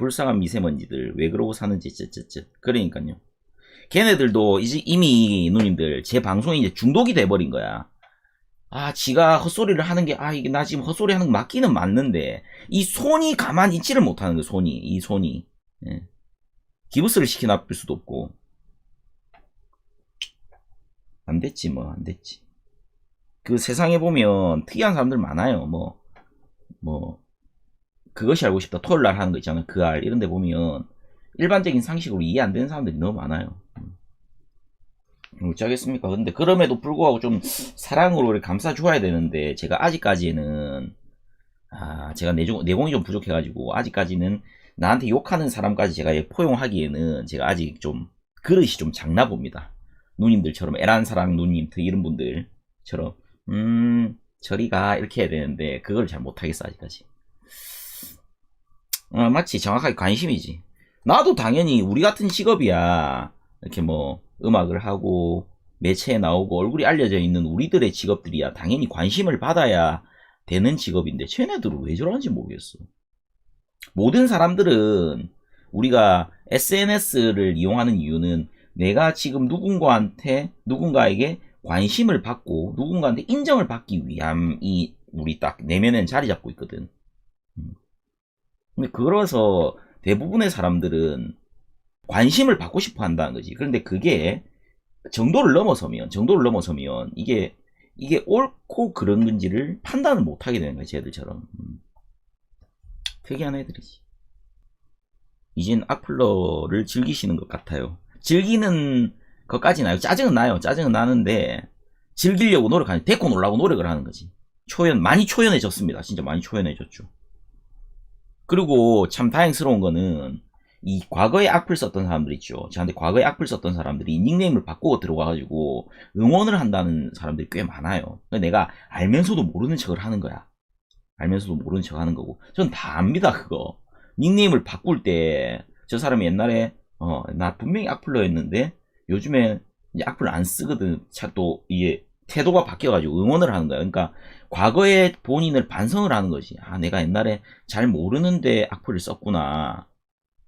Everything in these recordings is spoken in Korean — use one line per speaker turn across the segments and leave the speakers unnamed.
불쌍한 미세먼지들 왜 그러고 사는지 쯧쯧쯧. 그러니까요. 걔네들도 이제 이미 누님들 제 방송에 이제 중독이 돼버린 거야. 아 지가 헛소리를 하는 게 아 이게 나 지금 헛소리 하는 거 맞기는 맞는데 이 손이 가만히 있지를 못하는 거야 손이 이 손이. 예. 기부스를 시켜놔둘 수도 없고. 안 됐지 뭐 안 됐지. 그 세상에 보면 특이한 사람들 많아요 뭐. 뭐 그것이 알고 싶다 토요일 날 하는 거 있잖아요. 그 알 이런 데 보면 일반적인 상식으로 이해 안 되는 사람들이 너무 많아요. 음. 어쩌겠습니까? 근데 그럼에도 불구하고 좀 사랑으로 이렇게 감싸주어야 되는데 제가 아직까지는 아 제가 내공, 내공이 좀 부족해 가지고 아직까지는 나한테 욕하는 사람까지 제가 포용하기에는 제가 아직 좀 그릇이 좀 작나 봅니다. 누님들처럼 에란사랑 누님 이런 분들처럼. 음 저리가 이렇게 해야 되는데 그걸 잘 못하겠어 아직까지 어, 마치 정확하게 관심이지. 나도 당연히 우리 같은 직업이야. 이렇게 뭐 음악을 하고 매체에 나오고 얼굴이 알려져 있는 우리들의 직업들이야. 당연히 관심을 받아야 되는 직업인데 쟤네들은 왜 저러는지 모르겠어. 모든 사람들은 우리가 SNS를 이용하는 이유는 내가 지금 누군가한테 누군가에게 관심을 받고 누군가한테 인정을 받기 위함이 우리 딱 내면엔 자리 잡고 있거든. 음. 근데 그래서 대부분의 사람들은 관심을 받고 싶어 한다는 거지. 그런데 그게 정도를 넘어서면 정도를 넘어서면 이게 이게 옳고 그런 건지를 판단을 못 하게 되는 거야, 쟤들처럼. 음. 특이한 애들이지. 이젠 악플러를 즐기시는 것 같아요. 즐기는 것까지 나요. 짜증은 나요. 짜증은 나는데 즐기려고 노력하는 데리고 놀라고 노력을 하는 거지. 초연 많이 초연해졌습니다. 진짜 많이 초연해졌죠. 그리고 참 다행스러운 거는 이 과거에 악플 썼던 사람들 있죠. 저한테 과거에 악플 썼던 사람들이 닉네임을 바꾸고 들어가가지고 응원을 한다는 사람들이 꽤 많아요. 내가 알면서도 모르는 척을 하는 거야. 알면서도 모르는 척 하는 거고. 전 다 압니다, 그거. 닉네임을 바꿀 때, 저 사람이 옛날에, 어, 나 분명히 악플러였는데, 요즘에 이제 악플 안 쓰거든. 차 또, 이게, 태도가 바뀌어가지고 응원을 하는 거야. 그러니까, 과거에 본인을 반성을 하는 거지. 아, 내가 옛날에 잘 모르는데 악플을 썼구나.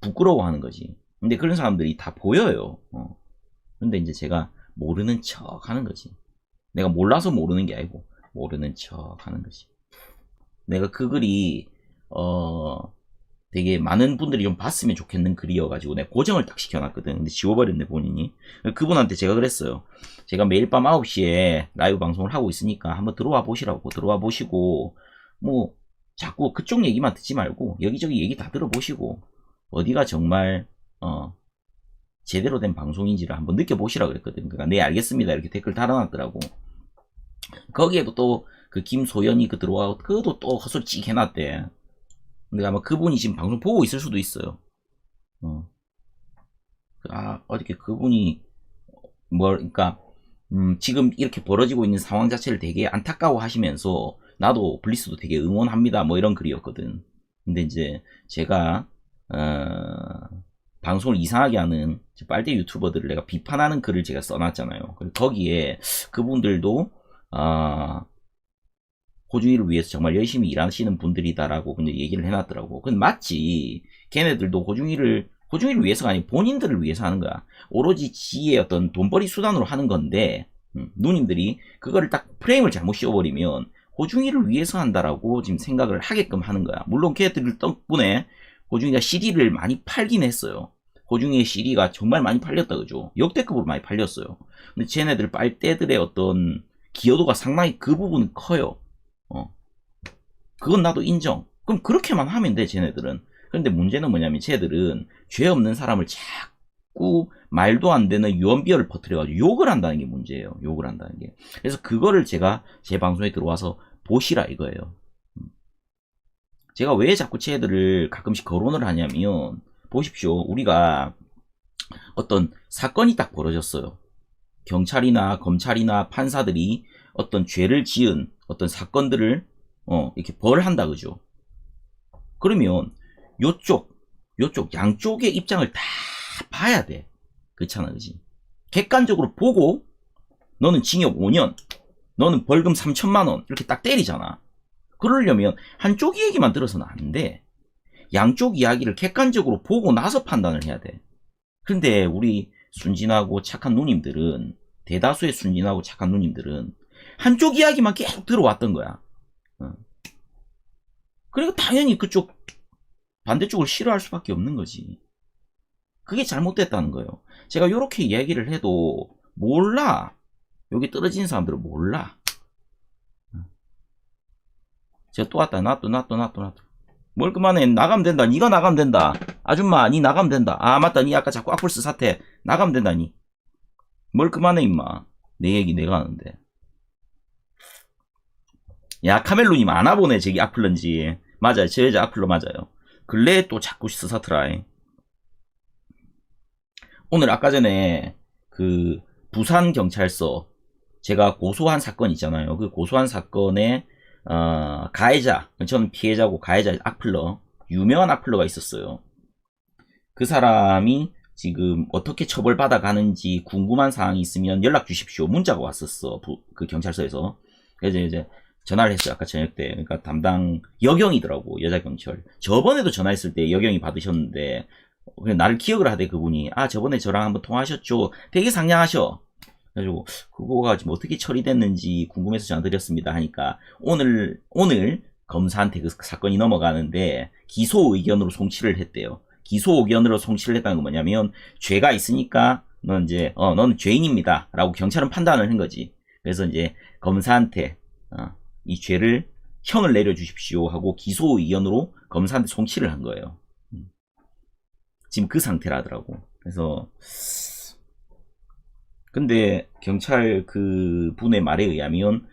부끄러워 하는 거지. 근데 그런 사람들이 다 보여요. 어. 근데 이제 제가 모르는 척 하는 거지. 내가 몰라서 모르는 게 아니고, 모르는 척 하는 거지. 내가 그 글이 어 되게 많은 분들이 좀 봤으면 좋겠는 글이어가지고 내가 고정을 딱 시켜놨거든. 근데 지워버렸네 본인이. 그분한테 제가 그랬어요. 제가 매일 밤 9시에 라이브 방송을 하고 있으니까 한번 들어와 보시라고 들어와 보시고 뭐 자꾸 그쪽 얘기만 듣지 말고 여기저기 얘기 다 들어보시고 어디가 정말 어 제대로 된 방송인지를 한번 느껴보시라 그랬거든. 그러니까 네 알겠습니다 이렇게 댓글 달아놨더라고. 거기에도 또 그 김소연이 그 들어와고 그것도 또 헛소리 찍 해놨대. 근데 아마 그분이 지금 방송 보고 있을 수도 있어요. 어. 아 어저께 그분이 뭐 그러니까 음, 지금 이렇게 벌어지고 있는 상황 자체를 되게 안타까워 하시면서 나도 블리스도 되게 응원합니다 뭐 이런 글이었거든. 근데 이제 제가 어, 방송을 이상하게 하는 빨대 유튜버들을 내가 비판하는 글을 제가 써놨잖아요. 거기에 그분들도 아, 호주이를 위해서 정말 열심히 일하시는 분들이다라고 근데 얘기를 해놨더라고. 근데 맞지. 걔네들도 호중이를 호중이를 위해서가 아니고 본인들을 위해서 하는 거야. 오로지 지의 어떤 돈벌이 수단으로 하는 건데 음, 누님들이 그거를 딱 프레임을 잘못 씌워버리면 호중이를 위해서 한다라고 지금 생각을 하게끔 하는 거야. 물론 걔들 덕분에 호중이가 CD를 많이 팔긴 했어요. 호중이의 CD가 정말 많이 팔렸다 그죠? 역대급으로 많이 팔렸어요. 근데 쟤네들 빨대들의 어떤 기여도가 상당히 그 부분은 커요. 어. 그건 나도 인정. 그럼 그렇게만 하면 돼, 쟤네들은. 그런데 문제는 뭐냐면 쟤들은 죄 없는 사람을 자꾸 말도 안 되는 유언비어를 퍼뜨려가지고 욕을 한다는 게 문제예요. 욕을 한다는 게. 그래서 그거를 제가 제 방송에 들어와서 보시라 이거예요. 음. 제가 왜 자꾸 쟤들을 가끔씩 거론을 하냐면 보십시오. 우리가 어떤 사건이 딱 벌어졌어요. 경찰이나 검찰이나 판사들이 어떤 죄를 지은 어떤 사건들을 어, 이렇게 벌한다 그죠? 그러면 요쪽 요쪽 양쪽의 입장을 다 봐야 돼. 그렇잖아, 그지? 객관적으로 보고 너는 징역 5년, 너는 벌금 3천만 원 이렇게 딱 때리잖아. 그러려면 한쪽 얘기만 들어서는 안 돼. 양쪽 이야기를 객관적으로 보고 나서 판단을 해야 돼. 근데 우리 순진하고 착한 누님들은 대다수의 순진하고 착한 누님들은 한쪽 이야기만 계속 들어왔던 거야. 어. 그러니까 당연히 그쪽 반대쪽을 싫어할 수밖에 없는 거지. 그게 잘못됐다는 거예요. 제가 이렇게 이야기를 해도 몰라. 여기 떨어진 사람들은 몰라. 어. 제가 또 왔다. 나 또, 나 또, 나 또, 나 또. 뭘 그만해. 나가면 된다. 니가 나가면 된다. 아줌마, 니 나가면 된다. 아, 맞다. 니 아까 자꾸 악플스 사태. 나가면 된다, 니. 뭘 그만해, 임마. 내 얘기 내가 하는데. 야, 카멜로님 안 와보네, 저기 악플런지. 맞아요. 저 여자 악플러 맞아요. 근래에 또 자꾸 스사트라이. 오늘 아까 전에 그 부산 경찰서 제가 고소한 사건 있잖아요. 그 고소한 사건에 어, 가해자, 저는 피해자고 가해자 악플러, 유명한 악플러가 있었어요. 그 사람이 지금 어떻게 처벌받아 가는지 궁금한 사항이 있으면 연락 주십시오. 문자가 왔었어. 부- 그 경찰서에서. 그래서 이제 전화를 했어요. 아까 저녁 때. 그러니까 담당 여경이더라고. 여자 경찰. 저번에도 전화했을 때 여경이 받으셨는데 그냥 나를 기억을 하대 그분이. 아 저번에 저랑 한번 통화하셨죠. 되게 상냥하셔. 그래가지고 그거가 지금 어떻게 처리됐는지 궁금해서 전화드렸습니다 하니까 오늘 오늘 검사한테 그 사건이 넘어가는데 기소 의견으로 송치를 했대요. 기소 의견으로 송치를 했다는 건 뭐냐면 죄가 있으니까 넌 이제 어 너는 죄인입니다라고 경찰은 판단을 한 거지. 그래서 이제 검사한테 어, 이 죄를 형을 내려주십시오 하고 기소 의견으로 검사한테 송치를 한 거예요. 음. 지금 그 상태라더라고. 그래서 근데 경찰 그 분의 말에 의하면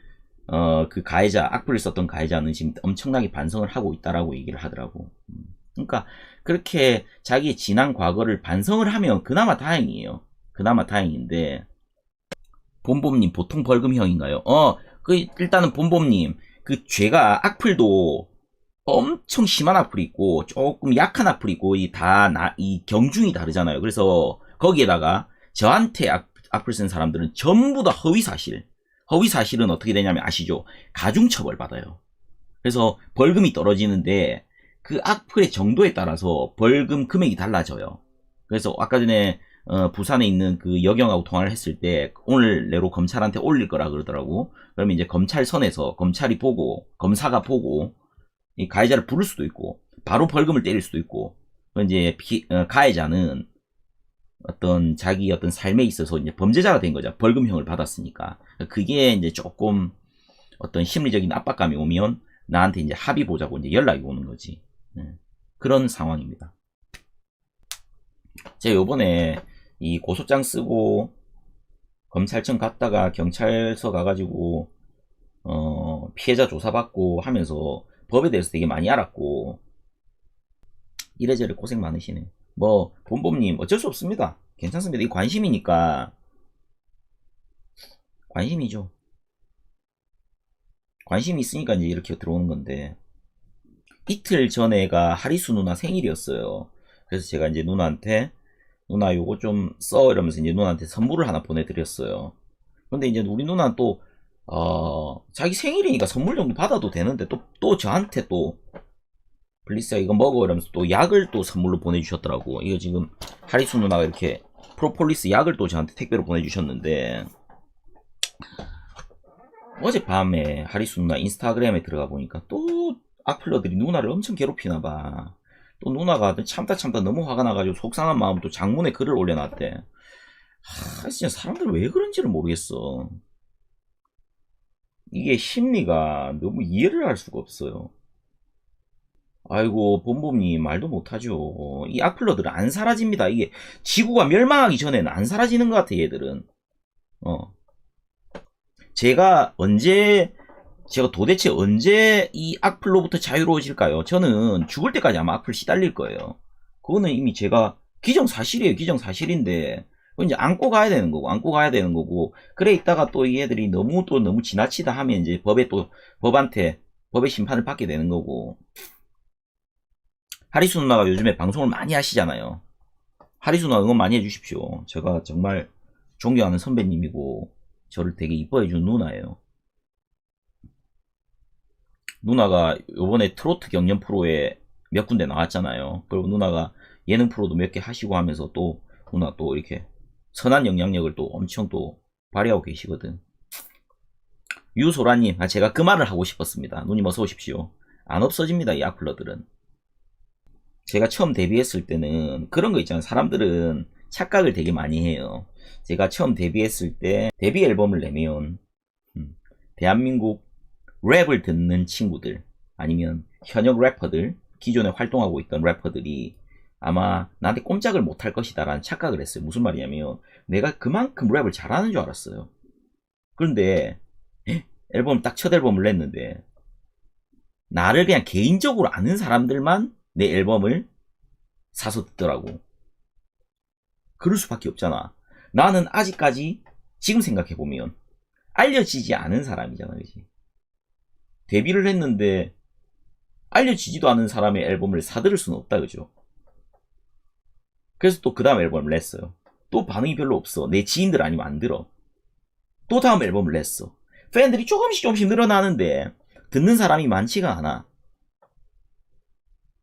어 그 가해자 악플을 썼던 가해자는 지금 엄청나게 반성을 하고 있다라고 얘기를 하더라고. 음. 그러니까 그렇게 자기의 지난 과거를 반성을 하면 그나마 다행이에요. 그나마 다행인데 봄봄님 보통 벌금형인가요? 어, 그 일단은 봄봄님 그 죄가 악플도 엄청 심한 악플이 있고 조금 약한 악플이 있고 이다이 경중이 다르잖아요. 그래서 거기에다가 저한테 악, 악플 쓴 사람들은 전부 다 허위 사실. 허위 사실은 어떻게 되냐면 아시죠? 가중 처벌 받아요. 그래서 벌금이 떨어지는데 그 악플의 정도에 따라서 벌금 금액이 달라져요. 그래서 아까 전에 어, 부산에 있는 그 여경하고 통화를 했을 때 오늘 내로 검찰한테 올릴 거라 그러더라고. 그러면 이제 검찰선에서 검찰이 보고 검사가 보고 이 가해자를 부를 수도 있고 바로 벌금을 때릴 수도 있고 그 이제 피- 어, 가해자는 어떤 자기 어떤 삶에 있어서 이제 범죄자가 된 거죠. 벌금형을 받았으니까. 그게 이제 조금 어떤 심리적인 압박감이 오면 나한테 이제 합의 보자고 이제 연락이 오는 거지. 예. 그런 상황입니다. 제가 요번에 이 고소장 쓰고 검찰청 갔다가 경찰서 가가지고 어, 피해자 조사받고 하면서 법에 대해서 되게 많이 알았고 이래저래 고생 많으시네. 뭐 본범님 어쩔 수 없습니다. 괜찮습니다. 이 관심이니까 관심이죠. 관심이 있으니까 이제 이렇게 들어오는 건데 이틀 전에가 하리수 누나 생일이었어요. 그래서 제가 이제 누나한테 누나 요거 좀 써 이러면서 이제 누나한테 선물을 하나 보내드렸어요. 근데 이제 우리 누나는 또 어, 자기 생일이니까 선물 정도 받아도 되는데 또 또 저한테 또 블리스야 이거 먹어 이러면서 또 약을 또 선물로 보내주셨더라고. 이거 지금 하리수 누나가 이렇게 프로폴리스 약을 또 저한테 택배로 보내주셨는데 어젯밤에 하리수 누나 인스타그램에 들어가 보니까 또 악플러들이 누나를 엄청 괴롭히나 봐. 또 누나가 참다 참다 너무 화가 나가지고 속상한 마음으로 장문에 글을 올려놨대. 하, 진짜 사람들 왜 그런지를 모르겠어. 이게 심리가 너무 이해를 할 수가 없어요. 아이고, 본범님 말도 못하죠. 이 악플러들은 안 사라집니다. 이게 지구가 멸망하기 전에는 안 사라지는 것 같아, 얘들은. 어. 제가 언제, 제가 도대체 언제 이 악플로부터 자유로워질까요? 저는 죽을 때까지 아마 악플 시달릴 거예요. 그거는 이미 제가 기정사실이에요, 기정사실인데. 이제 안고 가야 되는 거고, 안고 가야 되는 거고, 그래 있다가 또이 애들이 너무 또 너무 지나치다 하면 이제 법에 또, 법한테, 법의 심판을 받게 되는 거고. 하리수 누나가 요즘에 방송을 많이 하시잖아요. 하리수 누나 응원 많이 해주십시오. 제가 정말 존경하는 선배님이고, 저를 되게 이뻐해 준 누나예요. 누나가 요번에 트로트 경연 프로에 몇 군데 나왔잖아요. 그리고 누나가 예능 프로도 몇 개 하시고 하면서 또 누나 또 이렇게 선한 영향력을 또 엄청 또 발휘하고 계시거든. 유소라님, 아, 제가 그 말을 하고 싶었습니다. 누님 어서 오십시오. 안 없어집니다, 이 악플러들은. 제가 처음 데뷔했을 때는 그런 거 있잖아요. 사람들은 착각을 되게 많이 해요. 제가 처음 데뷔했을 때 데뷔 앨범을 내면 음, 대한민국 랩을 듣는 친구들 아니면 현역 래퍼들 기존에 활동하고 있던 래퍼들이 아마 나한테 꼼짝을 못할 것이다라는 착각을 했어요. 무슨 말이냐면 내가 그만큼 랩을 잘하는 줄 알았어요. 그런데 에? 앨범 딱 첫 앨범을 냈는데 나를 그냥 개인적으로 아는 사람들만 내 앨범을 사서 듣더라고. 그럴 수밖에 없잖아. 나는 아직까지 지금 생각해 보면 알려지지 않은 사람이잖아, 그지? 데뷔를 했는데 알려지지도 않은 사람의 앨범을 사들을 수는 없다, 그죠? 그래서 또 그 다음 앨범을 냈어요. 또 반응이 별로 없어. 내 지인들 아니면 안 들어. 또 다음 앨범을 냈어. 팬들이 조금씩 조금씩 늘어나는데 듣는 사람이 많지가 않아.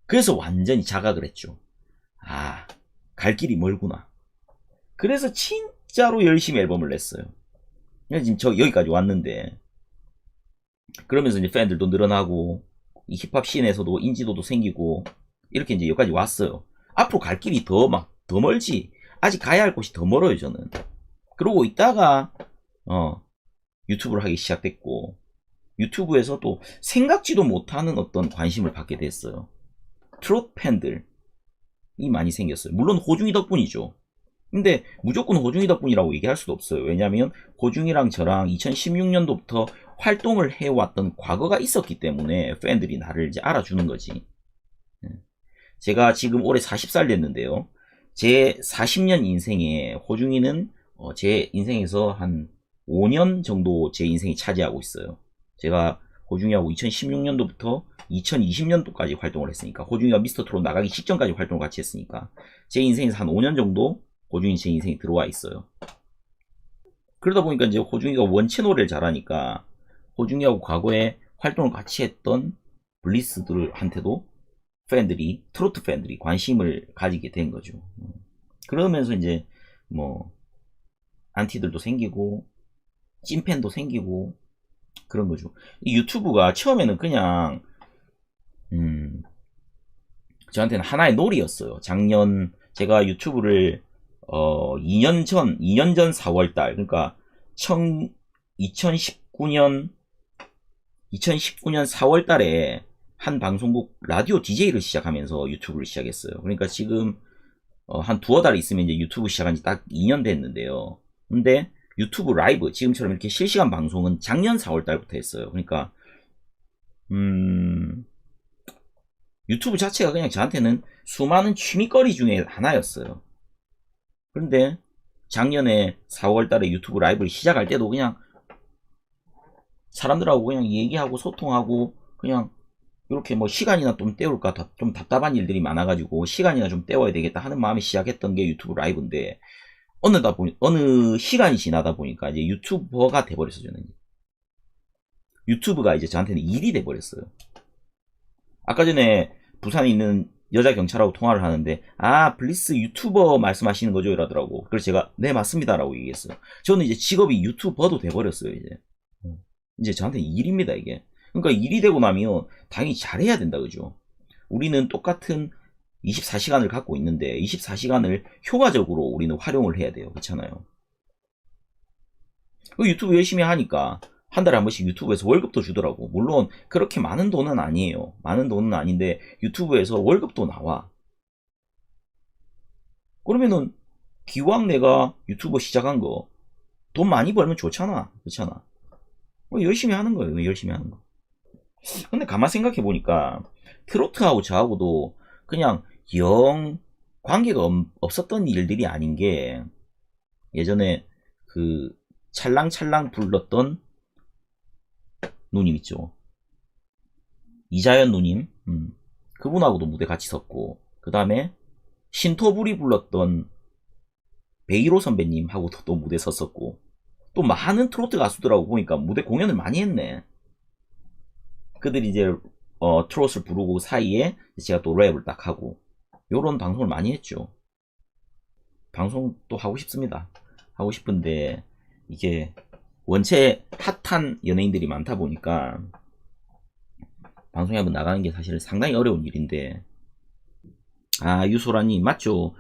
그래서 완전히 자각을 했죠. 아, 갈 길이 멀구나. 그래서 진짜로 열심히 앨범을 냈어요. 지금 저 여기까지 왔는데 그러면서 이제 팬들도 늘어나고 이 힙합 씬에서도 인지도도 생기고 이렇게 이제 여기까지 왔어요. 앞으로 갈 길이 더막더 멀지. 아직 가야 할 곳이 더 멀어요, 저는. 그러고 있다가 어 유튜브를 하기 시작됐고 유튜브에서 또 생각지도 못하는 어떤 관심을 받게 됐어요. 트롯 팬들이 많이 생겼어요. 물론 호중이 덕분이죠. 근데 무조건 호중이 덕분이라고 얘기할 수도 없어요. 왜냐면 호중이랑 저랑 2016년도부터 활동을 해왔던 과거가 있었기 때문에 팬들이 나를 이제 알아주는 거지. 예. 제가 지금 올해 40살 됐는데요. 제 40년 인생에 호중이는 어, 제 인생에서 한 5년 정도 제 인생이 차지하고 있어요. 제가 호중이하고 2016년도부터 2020년도까지 활동을 했으니까 호중이가 미스터 트롯 나가기 직전까지 활동을 같이 했으니까 제 인생에서 한 5년 정도 호중이 제 인생에 들어와 있어요. 그러다 보니까 이제 호중이가 원체 노래를 잘하니까 호중이하고 과거에 활동을 같이 했던 블리스들한테도 팬들이 트로트 팬들이 관심을 가지게 된 거죠. 그러면서 이제 뭐 안티들도 생기고 찐팬도 생기고 그런 거죠. 이 유튜브가 처음에는 그냥 음 저한테는 하나의 놀이였어요. 작년 제가 유튜브를 어 2년 전 2년 전 4월 달 그러니까 2019년 2019년 4월 달에 한 방송국 라디오 DJ를 시작하면서 유튜브를 시작했어요. 그러니까 지금 어, 한 두어 달 있으면 이제 유튜브 시작한 지 딱 2년 됐는데요. 근데 유튜브 라이브 지금처럼 이렇게 실시간 방송은 작년 4월 달부터 했어요. 그러니까 음 유튜브 자체가 그냥 저한테는 수많은 취미거리 중에 하나였어요. 그런데 작년에 4월 달에 유튜브 라이브를 시작할 때도 그냥 사람들하고 그냥 얘기하고 소통하고 그냥 이렇게 뭐 시간이나 좀 때울까 더- 좀 답답한 일들이 많아가지고 시간이나 좀 때워야 되겠다 하는 마음에 시작했던 게 유튜브 라이브인데 어느 다 보니 어느 시간이 지나다 보니까 이제 유튜버가 돼버렸어요 저는. 유튜브가 이제 저한테는 일이 돼버렸어요. 아까 전에 부산에 있는 여자 경찰하고 통화를 하는데 아 블리스 유튜버 말씀하시는 거죠? 이러더라고. 그래서 제가 네 맞습니다라고 얘기했어요. 저는 이제 직업이 유튜버도 돼버렸어요 이제 이제 저한테 일입니다 이게. 그러니까 일이 되고 나면 당연히 잘해야 된다 그죠? 우리는 똑같은 24시간을 갖고 있는데 24시간을 효과적으로 우리는 활용을 해야 돼요. 그렇잖아요. 그 유튜브 열심히 하니까 한 달에 한 번씩 유튜브에서 월급도 주더라고. 물론 그렇게 많은 돈은 아니에요. 많은 돈은 아닌데 유튜브에서 월급도 나와. 그러면은 기왕 내가 유튜브 시작한 거 돈 많이 벌면 좋잖아. 그렇잖아. 뭐 열심히 하는 거예요 열심히 하는 거. 근데 가만 생각해 보니까 트로트하고 저하고도 그냥 영 관계가 없- 없었던 일들이 아닌 게 예전에 그 찰랑찰랑 불렀던 누님 있죠. 이자연 누님, 음, 그분하고도 무대 같이 섰고, 그 다음에 신토불이 불렀던 베이로 선배님하고도 또 무대 섰었고, 또 많은 트로트 가수들하고 보니까 무대 공연을 많이 했네. 그들이 이제 어, 트롯을 부르고 사이에 제가 또 랩을 딱 하고 요런 방송을 많이 했죠. 방송 또 하고 싶습니다. 하고 싶은데 이게 원체 핫한 연예인들이 많다 보니까 방송에 한번 나가는 게 사실 상당히 어려운 일인데 아 유소라님 맞죠?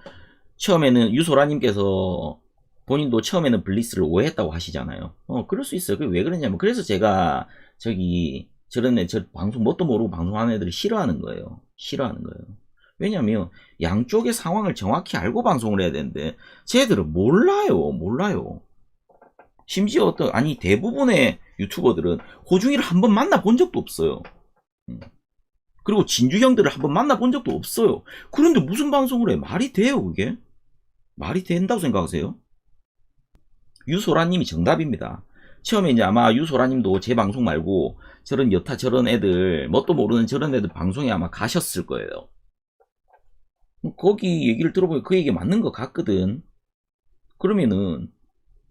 처음에는 유소라님께서 본인도 처음에는 블리스를 오해했다고 하시잖아요. 어 그럴 수 있어요. 그게 왜 그러냐면 그래서 제가 저기 저런 애, 저 방송 뭣도 모르고 방송하는 애들을 싫어하는 거예요. 싫어하는 거예요. 왜냐면 양쪽의 상황을 정확히 알고 방송을 해야 되는데 쟤들은 몰라요. 몰라요. 심지어 어떤 아니 대부분의 유튜버들은 호중이를 한 번 만나본 적도 없어요. 음. 그리고 진주 형들을 한 번 만나본 적도 없어요. 그런데 무슨 방송을 해? 말이 돼요, 그게? 말이 된다고 생각하세요? 유소라님이 정답입니다. 처음에 이제 아마 유소라님도 제 방송 말고 저런 여타 저런 애들, 뭣도 모르는 저런 애들 방송에 아마 가셨을 거예요. 거기 얘기를 들어보면 그 얘기 맞는 것 같거든. 그러면은,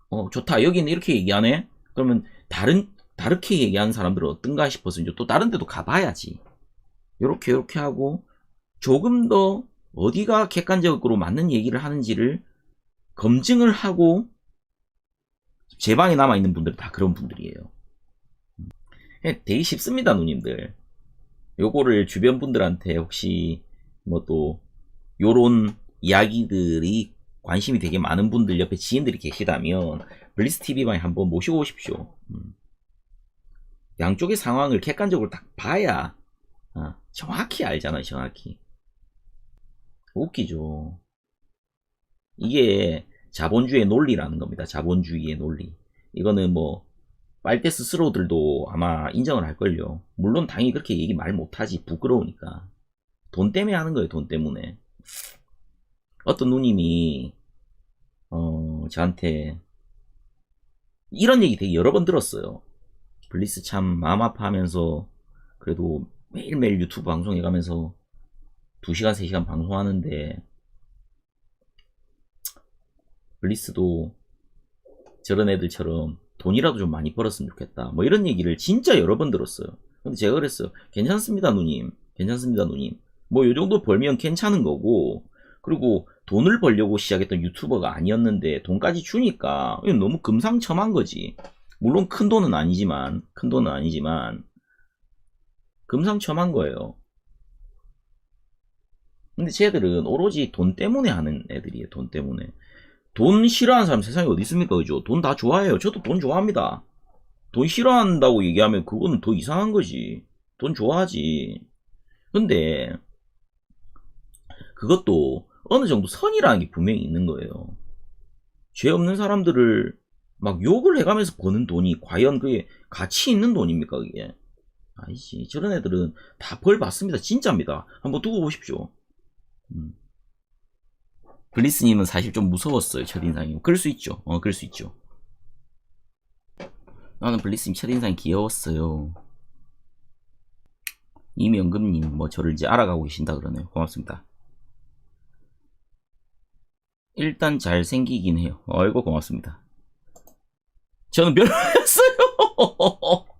어, 좋다. 여기는 이렇게 얘기하네? 그러면 다른, 다르게 얘기하는 사람들은 어떤가 싶어서 이제 또 다른 데도 가봐야지. 요렇게, 요렇게 하고, 조금 더 어디가 객관적으로 맞는 얘기를 하는지를 검증을 하고, 제 방에 남아있는 분들은 다 그런 분들이에요. 예, 되게 쉽습니다, 누님들. 요거를 주변 분들한테 혹시 뭐 또 요런 이야기들이 관심이 되게 많은 분들 옆에 지인들이 계시다면 블리스 TV방에 한번 모시고 오십시오. 음. 양쪽의 상황을 객관적으로 딱 봐야 어, 정확히 알잖아요, 정확히. 웃기죠. 이게 자본주의의 논리라는 겁니다. 자본주의의 논리. 이거는 뭐 빨대 스스로들도 아마 인정을 할걸요. 물론 당연히 그렇게 얘기 말 못하지. 부끄러우니까. 돈 때문에 하는 거예요. 돈 때문에. 어떤 누님이 어 저한테 이런 얘기 되게 여러 번 들었어요. 블리스 참 마음 아파하면서 그래도 매일매일 유튜브 방송해 가면서 2시간 3시간 방송하는데 블리스도 저런 애들처럼 돈이라도 좀 많이 벌었으면 좋겠다. 뭐 이런 얘기를 진짜 여러 번 들었어요. 근데 제가 그랬어요. 괜찮습니다, 누님. 괜찮습니다, 누님. 뭐 요 정도 벌면 괜찮은 거고 그리고 돈을 벌려고 시작했던 유튜버가 아니었는데 돈까지 주니까 너무 금상첨화인 거지. 물론 큰 돈은 아니지만 큰 돈은 아니지만 금상첨화인 거예요. 근데 쟤들은 오로지 돈 때문에 하는 애들이에요. 돈 때문에. 돈 싫어하는 사람 세상에 어디 있습니까? 그죠? 돈 다 좋아해요. 저도 돈 좋아합니다. 돈 싫어한다고 얘기하면 그거는 더 이상한 거지. 돈 좋아하지. 근데 그것도 어느 정도 선이라는 게 분명히 있는 거예요. 죄 없는 사람들을 막 욕을 해가면서 버는 돈이 과연 그게 가치 있는 돈입니까? 그게 아니지. 저런 애들은 다 벌 받습니다. 진짜입니다. 한번 두고 보십시오. 음. 블리스님은 사실 좀 무서웠어요. 첫인상이. 그럴 수 있죠. 어, 그럴 수 있죠. 나는 블리스님 첫인상이 귀여웠어요. 이명금님, 뭐, 저를 이제 알아가고 계신다 그러네요. 고맙습니다. 일단 잘생기긴 해요. 아이고, 고맙습니다. 저는 별로였어요.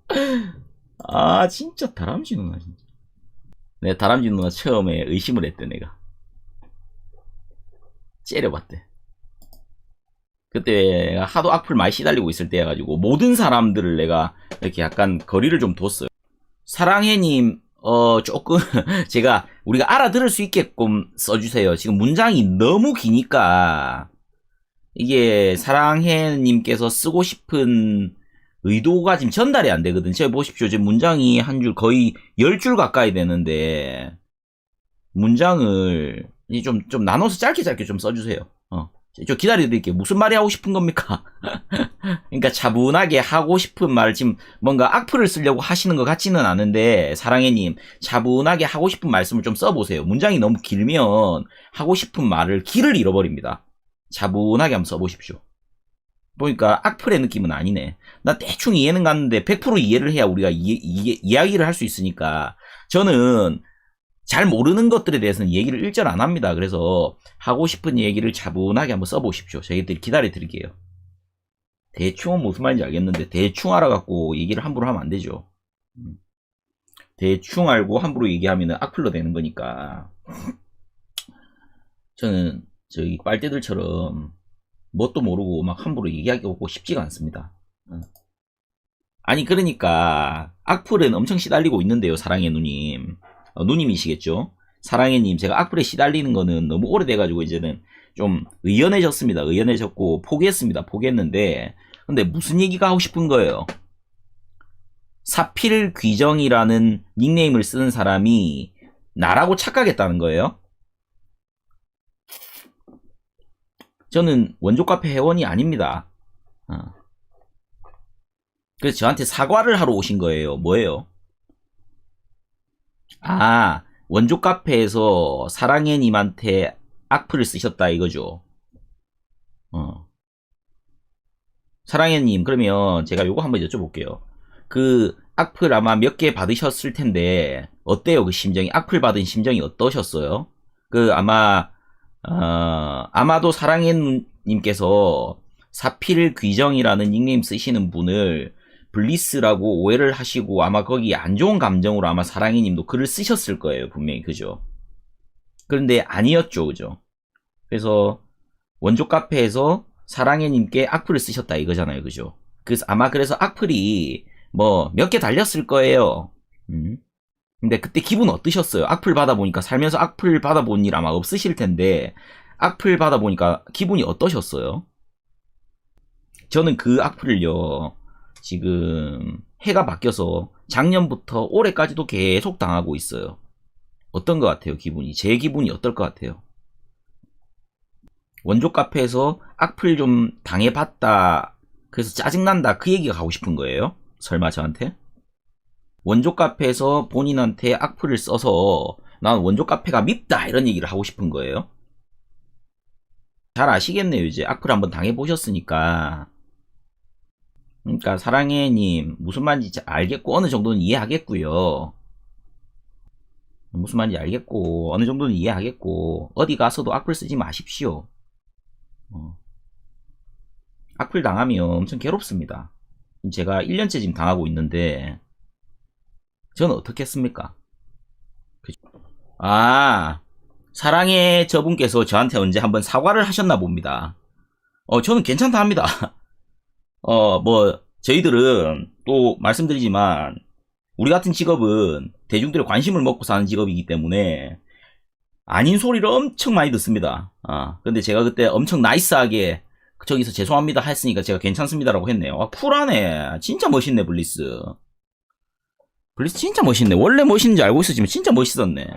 아, 진짜 다람쥐 누나, 진짜. 내 다람쥐 누나 처음에 의심을 했대, 내가. 째려봤대. 그때 하도 악플 많이 시달리고 있을 때여가지고 모든 사람들을 내가 이렇게 약간 거리를 좀 뒀어요. 사랑해님, 어, 조금, 제가, 우리가 알아들을 수 있게끔 써주세요. 지금 문장이 너무 기니까, 이게 사랑해님께서 쓰고 싶은 의도가 지금 전달이 안 되거든. 제가 보십시오. 지금 문장이 한 줄 거의 10줄 가까이 되는데, 문장을 이 좀, 좀 나눠서 짧게 짧게 좀 써주세요. 어. 저 기다려드릴게요. 무슨 말이 하고 싶은 겁니까? 그러니까 차분하게 하고 싶은 말, 지금 뭔가 악플을 쓰려고 하시는 것 같지는 않은데, 사랑해님, 차분하게 하고 싶은 말씀을 좀 써보세요. 문장이 너무 길면 하고 싶은 말을 길을 잃어버립니다. 차분하게 한번 써보십시오. 보니까 악플의 느낌은 아니네. 나 대충 이해는 갔는데 100% 이해를 해야 우리가 이해, 이해, 이야기를 할 수 있으니까 저는 잘 모르는 것들에 대해서는 얘기를 일절 안 합니다. 그래서 하고 싶은 얘기를 차분하게 한번 써보십시오. 저희들이 기다려 드릴게요. 대충은 무슨 말인지 알겠는데 대충 알아갖고 얘기를 함부로 하면 안 되죠. 음. 대충 알고 함부로 얘기하면 악플로 되는 거니까. 저는 저기 빨대들처럼 뭣도 모르고 막 함부로 얘기하기가 쉽지가 않습니다. 어. 아니 그러니까 악플은 엄청 시달리고 있는데요 사랑의 누님 어, 누님이시겠죠 사랑의 님 제가 악플에 시달리는 거는 너무 오래돼가지고 이제는 좀 의연해졌습니다 의연해졌고 포기했습니다 포기했는데 근데 무슨 얘기가 하고 싶은 거예요 사필 귀정이라는 닉네임을 쓰는 사람이 나라고 착각했다는 거예요 저는 원조 카페 회원이 아닙니다 어. 그래서 저한테 사과를 하러 오신 거예요. 뭐예요? 아, 원조 카페에서 사랑해 님한테 악플을 쓰셨다 이거죠. 어. 사랑해 님, 그러면 제가 요거 한번 여쭤볼게요. 그 악플 아마 몇 개 받으셨을 텐데 어때요? 그 심정이 악플 받은 심정이 어떠셨어요? 그 아마 어, 아마도 사랑해 님께서 사필 귀정이라는 닉네임 쓰시는 분을 블리스라고 오해를 하시고 아마 거기 안 좋은 감정으로 아마 사랑이님도 글을 쓰셨을 거예요 분명히. 그죠? 그런데 아니었죠 그죠? 그래서 원조 카페에서 사랑해님께 악플을 쓰셨다 이거잖아요 그죠? 그래서 아마 그래서 악플이 뭐 몇 개 달렸을 거예요. 음. 근데 그때 기분 어떠셨어요? 악플 받아보니까 살면서 악플 받아본 일 아마 없으실 텐데 악플 받아보니까 기분이 어떠셨어요? 저는 그 악플을요 지금 해가 바뀌어서 작년부터 올해까지도 계속 당하고 있어요. 어떤 것 같아요, 기분이? 제 기분이 어떨 것 같아요? 원조 카페에서 악플 좀 당해봤다. 그래서 짜증난다. 그 얘기가 하고 싶은 거예요? 설마 저한테? 원조 카페에서 본인한테 악플을 써서 난 원조 카페가 밉다. 이런 얘기를 하고 싶은 거예요? 잘 아시겠네요, 이제. 악플 한번 당해보셨으니까. 그러니까 사랑해님 무슨 말인지 알겠고 어느 정도는 이해하겠고요. 무슨 말인지 알겠고 어느 정도는 이해하겠고 어디 가서도 악플 쓰지 마십시오. 어. 악플 당하면 엄청 괴롭습니다. 제가 1년째 지금 당하고 있는데 저는 어떻게 했습니까? 아 사랑해 저분께서 저한테 언제 한번 사과를 하셨나 봅니다. 어 저는 괜찮다 합니다. 어, 뭐, 저희들은 또 말씀드리지만, 우리 같은 직업은 대중들의 관심을 먹고 사는 직업이기 때문에, 아닌 소리를 엄청 많이 듣습니다. 아, 근데 제가 그때 엄청 나이스하게, 저기서 죄송합니다 했으니까 제가 괜찮습니다라고 했네요. 아, 쿨하네. 진짜 멋있네, 블리스. 블리스 진짜 멋있네. 원래 멋있는지 알고 있었지만 진짜 멋있었네.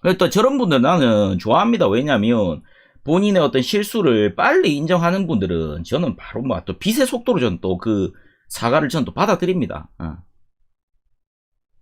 그래서 또 저런 분들 나는 좋아합니다. 왜냐면, 본인의 어떤 실수를 빨리 인정하는 분들은 저는 바로 뭐 또 빛의 속도로 저는 또 그 사과를 저는 또 받아들입니다. 어.